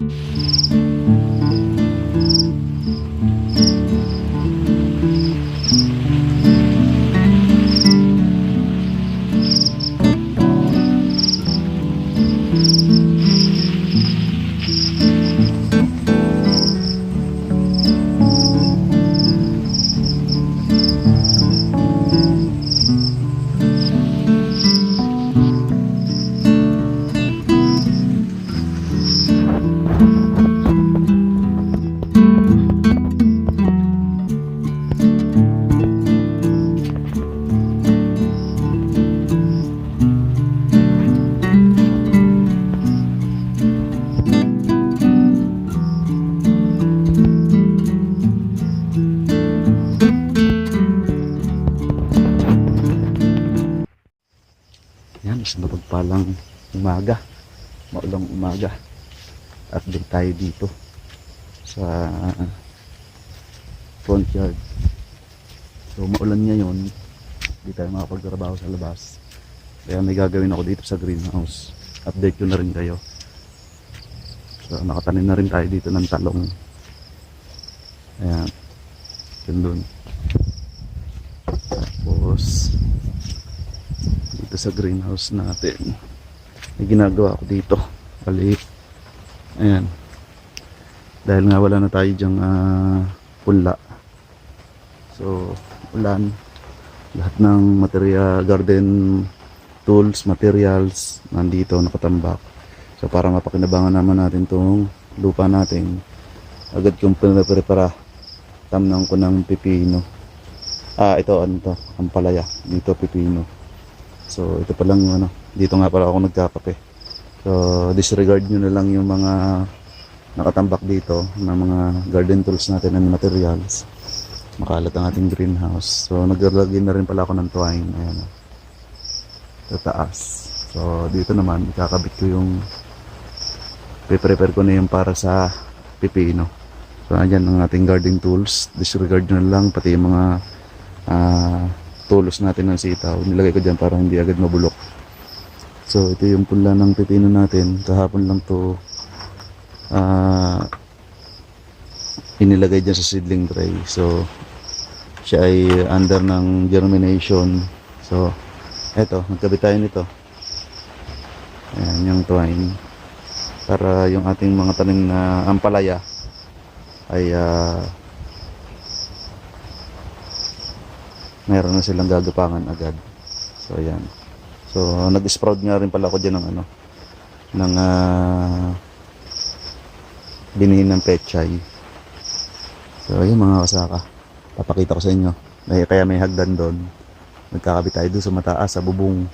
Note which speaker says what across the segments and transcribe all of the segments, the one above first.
Speaker 1: Yan, umaga. Maulang umaga. Update tayo dito sa front yard. So, maulan ngayon. Hindi tayo makapagtrabaho sa labas. Kaya may gagawin ako dito sa greenhouse. Update ko na rin kayo. So, nakatanim na rin tayo dito ng talong. Ayan. Yun dun. Tapos, dito sa greenhouse natin. May ginagawa ako dito. Bali, ayan. Dahil nga wala na tayo dyang ah, punla. So, ulan. Lahat ng material, garden tools, materials, nandito, nakatambak. So, para mapakinabangan naman natin tong lupa natin. Agad kong pinaprepara. Tamnang ko ng pipino. Ah, ito, ano to? Ampalaya. Dito, pipino. So, ito pa lang yung ano. Dito nga pala ako nagkakape. So, disregard nyo na lang yung mga nakatambak dito na mga garden tools natin and materials. Makalat ang ating greenhouse. So, naglalagay na rin pala ako ng twine. Ayan. oh. Sa taas. So, dito naman, ikakabit ko yung pre-prepare ko na yung para sa pipino. So, andyan ang ating garden tools. Disregard nyo na lang, pati yung mga ah, tulos natin ng sitaw. Nilagay ko dyan para hindi agad mabulok. So, ito yung pula ng pipino natin. Kahapon lang to ah inilagay dyan sa seedling tray. So, siya ay under ng germination. So, eto, nagkabit tayo nito. Ayan, yung twine. Para yung ating mga tanim na ampalaya ay ah, meron na silang gagapangan agad. So, ayan. So, nag-sprout nga rin pala ako dyan ng ano, ng ah, binihin ng pechay. So, ayun mga kasaka. Papakita ko sa inyo. May, kaya may hagdan doon. Nagkakabit tayo doon sa mataas, sa bubong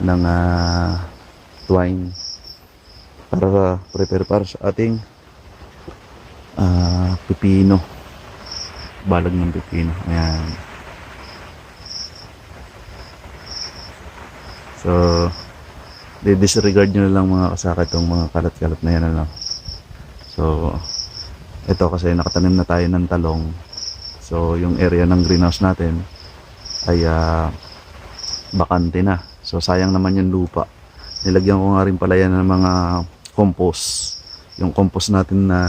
Speaker 1: ng ah, twine. Para prepare para sa ating ah, pipino. Balag ng pipino. Ayan. So, di-disregard nyo na lang mga kasaka itong mga kalat-kalat na yan. Ano? So, ito kasi nakatanim na tayo ng talong. So, yung area ng greenhouse natin ay ah, bakante na. So, sayang naman yung lupa. Nilagyan ko nga rin pala yan ng mga compost. Yung compost natin na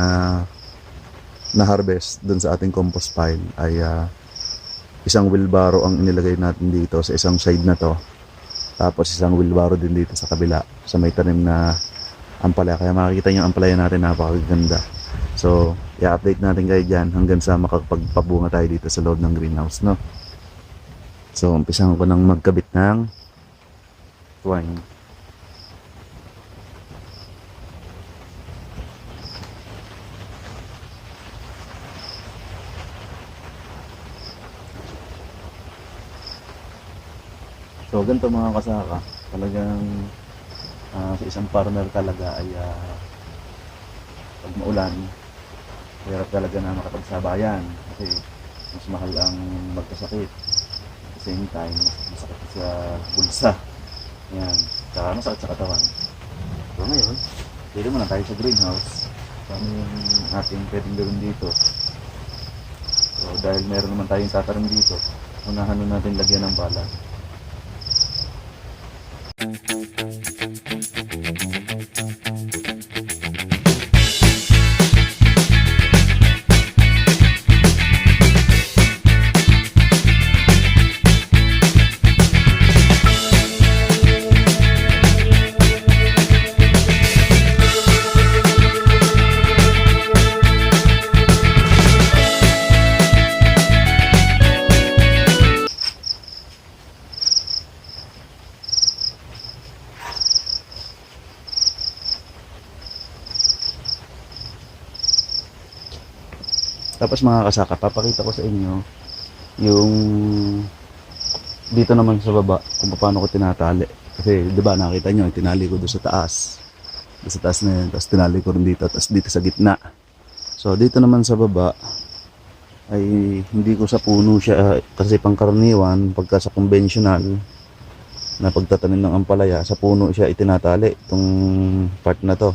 Speaker 1: na harvest dun sa ating compost pile ay ah, isang wheelbarrow ang inilagay natin dito sa isang side na to. Tapos isang wheelbarrow din dito sa kabila sa may tanim na ampalaya. Kaya makikita nyo ang ampalaya natin napakaganda. So, i-update natin kayo dyan hanggang sa makapagpabunga tayo dito sa loob ng greenhouse, no? So, umpisahan ko ng magkabit ng twine. So, ganito mga kasaka. Talagang ah, sa isang farmer talaga ay ah, pag maulan, hirap talaga na makapagsabayan kasi mas mahal ang magkasakit. At the same time, mas masakit sa bulsa. Yan. Saka masakit sa katawan. So ngayon, pwede muna tayo sa greenhouse. So ano yung ating pwedeng gawin dito? So dahil meron naman tayong tatanim dito, unahan natin lagyan ng bala. Thank you. Tapos mga kasaka, papakita ko sa inyo yung dito naman sa baba kung paano ko tinatali. Kasi 'di ba nakita nyo, tinali ko doon sa taas. Doon sa taas na yun, tapos tinali ko rin dito, tapos dito sa gitna. So dito naman sa baba ay hindi ko sa puno siya kasi pangkaraniwan pagka sa conventional na pagtatanim ng ampalaya sa puno siya itinatali itong part na to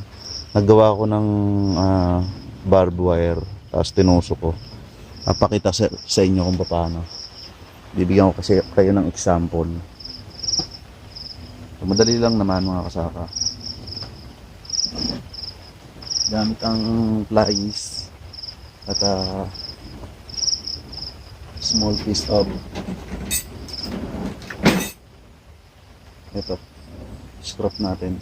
Speaker 1: naggawa ko ng ah, barbed wire tapos tinusok ko. Papakita sa, sa inyo kung paano. Bibigyan ko kasi kayo ng example. So, madali lang naman mga kasaka. Gamit ang plies at ah, small piece of ito scrap natin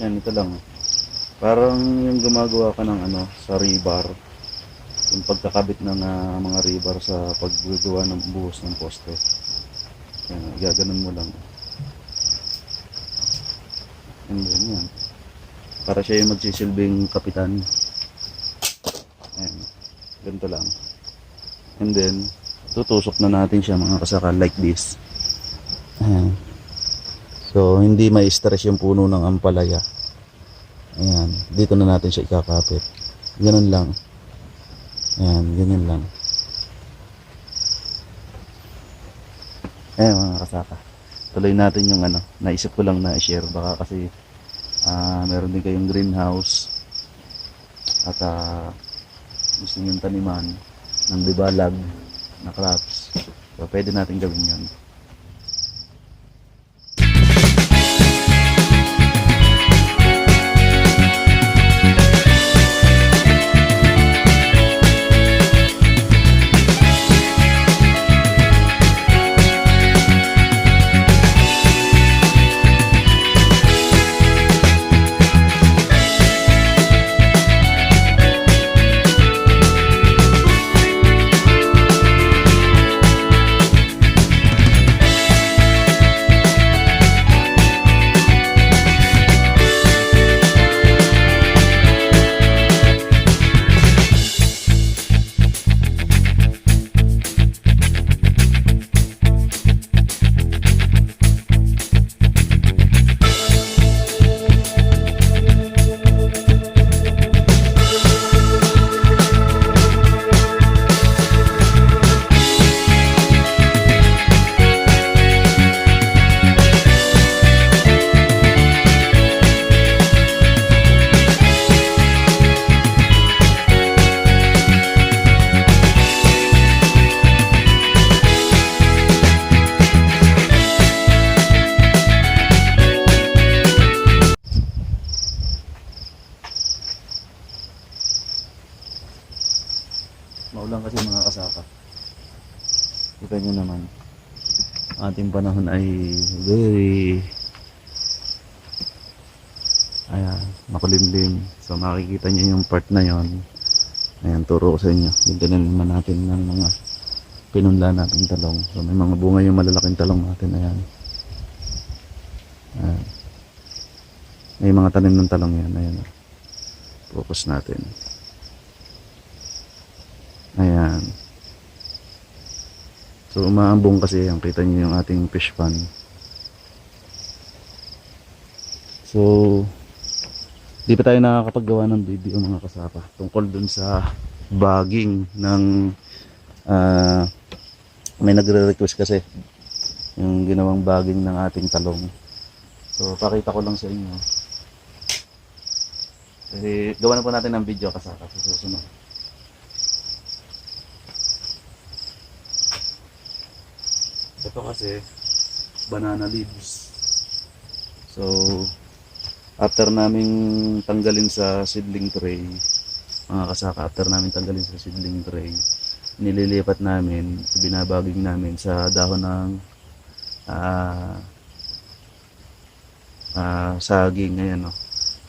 Speaker 1: Yan, ito lang. Parang yung gumagawa ka ng ano, sa rebar. Yung pagkakabit ng ah, mga rebar sa paggagawa ng buhos ng poste. Yan, gaganon mo lang. And then, yan. Para siya yung magsisilbing kapitan. Ayan. Ganito lang. And then, tutusok na natin siya mga kasaka like this. Ayan. So, hindi may stress yung puno ng ampalaya. Ayan. Dito na natin siya ikakapit. Ganun lang. Ayan. Ganyan lang. Ayan mga kasaka. Tuloy natin yung ano. Naisip ko lang na i-share. Baka kasi ah meron din kayong greenhouse. At ah gusto nyo taniman ng bibalag na crops. So, pwede natin gawin yun. Kita nyo naman. Ating panahon ay very ayan, makulimlim. So makikita nyo yung part na yon. Ayan, turo ko sa inyo. Yung tinaniman natin ng mga pinunla natin talong. So may mga bunga yung malalaking talong natin. Ayan. Ayan. May mga tanim ng talong yan. Ayan. Focus natin. Ayan. So umaambong kasi yan. Kita niyo yung ating fish pan. So di pa tayo nakakapaggawa ng video mga kasapa tungkol dun sa bagging ng ah, may nagre-request kasi yung ginawang bagging ng ating talong. So pakita ko lang sa inyo. Kasi gawa na po natin ng video kasapa sa susunod. Ito kasi banana leaves. So after naming tanggalin sa seedling tray, mga kasaka, after namin tanggalin sa seedling tray, nililipat namin, binabaging namin sa dahon ng ah ah, saging ngayon no.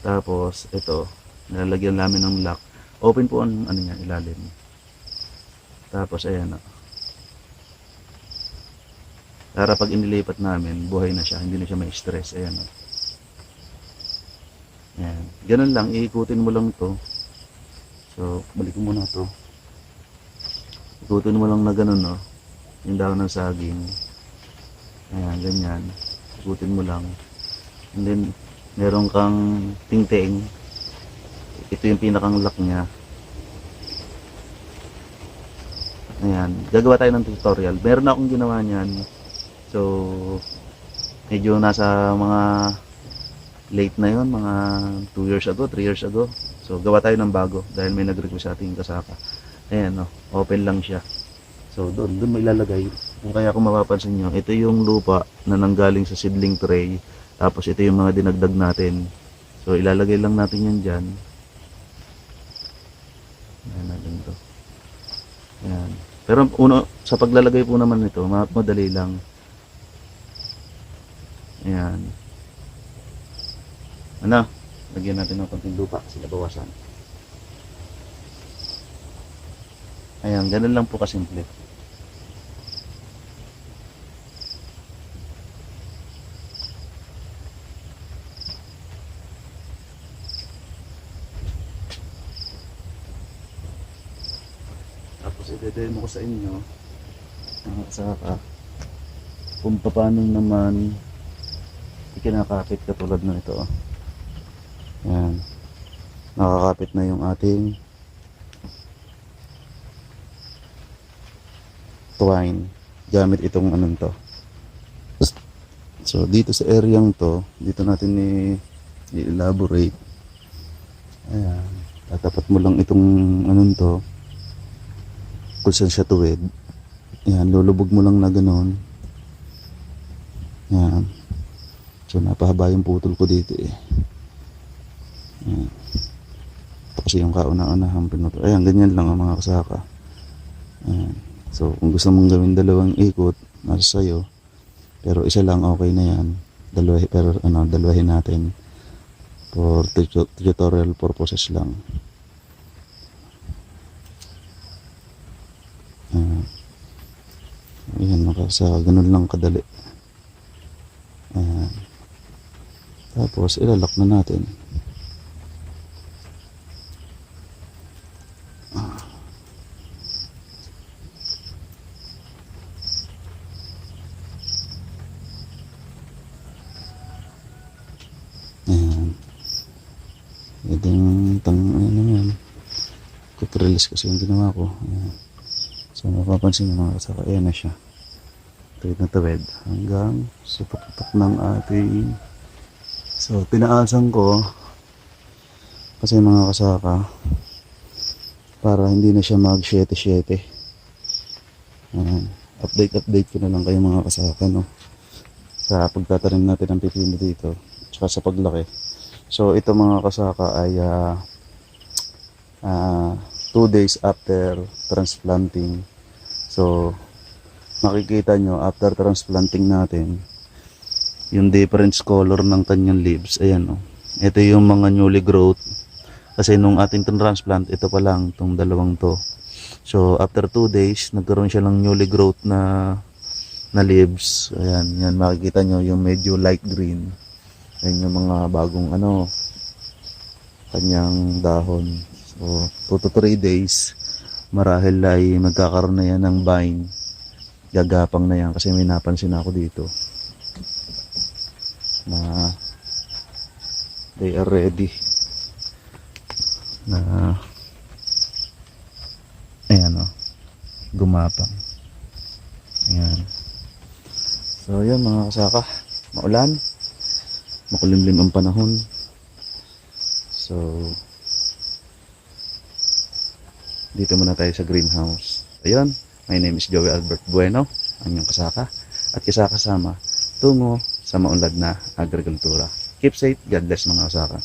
Speaker 1: Tapos ito, nilalagyan namin ng lock. Open po ang ano niya ilalim. Tapos ayan no. Para pag inilipat namin, buhay na siya, hindi na siya may stress. Ayan. Oh. Ayan. Ganun lang, iikutin mo lang to. So, balik mo muna to. Ikutin mo lang na ganun, no? Yung daon ng saging. Ayan, ganyan. Ikutin mo lang. And then, meron kang tingting. Ito yung pinakang lock niya. Ayan. Gagawa tayo ng tutorial. Meron akong ginawa niyan. So, medyo nasa mga late na yon mga 2 years ago, 3 years ago. So, gawa tayo ng bago dahil may nag-request sa ating kasaka. Ayan, no, open lang siya. So, doon, doon mo ilalagay. Kung kaya kung mapapansin nyo, ito yung lupa na nanggaling sa seedling tray. Tapos, ito yung mga dinagdag natin. So, ilalagay lang natin yan dyan. Ayan natin to. Ayan. Pero, uno, sa paglalagay po naman nito, ma- madali lang. Ayan. Ano? Lagyan natin ng konting lupa sila bawasan. Ayan, ganun lang po kasimple. Tapos i-demo ko sa inyo mga kasaka kung paano naman ikinakapit katulad ng ito. oh. Yan. Nakakapit na yung ating twine gamit itong anong to. So dito sa areang to, dito natin ni i-elaborate. Ayan. Tatapat mo lang itong anong to kung saan siya tuwid. Ayan, lulubog mo lang na ganon. Ayan. So napahaba yung putol ko dito eh. Ayan. Ito kasi yung kauna-unahang pinutol. Ayan, ganyan lang ang mga kasaka. Ayan. So kung gusto mong gawin dalawang ikot, nasa sa'yo. Pero isa lang okay na yan. Dalawa, pero ano, dalawahin natin for tuto- tutorial purposes lang. Ayan. Ayan, nakasa, ganun lang kadali. Ayan. Tapos, ilalak na natin. Ayan. Ito yung tang, ano naman. Release kasi yung ginawa ko. Ayan. So, mapapansin nyo mga kasaka, ayan na siya. Tuwid na tuwid. Hanggang sa paputok ng ating... So, tinaasan ko kasi mga kasaka para hindi na siya mag 7-7. Ayan. Update-update ko na lang kayo mga kasaka, no? Sa pagtatanim natin ng pipino dito. Tsaka sa paglaki. So, ito mga kasaka ay ah, ah, two days after transplanting. So, makikita nyo after transplanting natin yung different color ng kanyang leaves. Ayan o. Ito yung mga newly growth. Kasi nung ating transplant, ito pa lang, itong dalawang to. So, after 2 days, nagkaroon siya ng newly growth na na leaves. Ayan, yan makikita nyo yung medyo light green. Ayan yung mga bagong ano, kanyang dahon. So, 2 to 3 days, marahil ay magkakaroon na yan ng vine. Gagapang na yan kasi may napansin ako dito na they are ready. Na ayan o gumapang. Ayan. So yan mga kasaka maulan. Makulimlim ang panahon. So dito muna tayo sa greenhouse. Ayun my name is Joey Albert Bueno ang inyong kasaka. At kasakasama tungo sa maunlad na agrikultura. Keep safe. God bless mga kasaka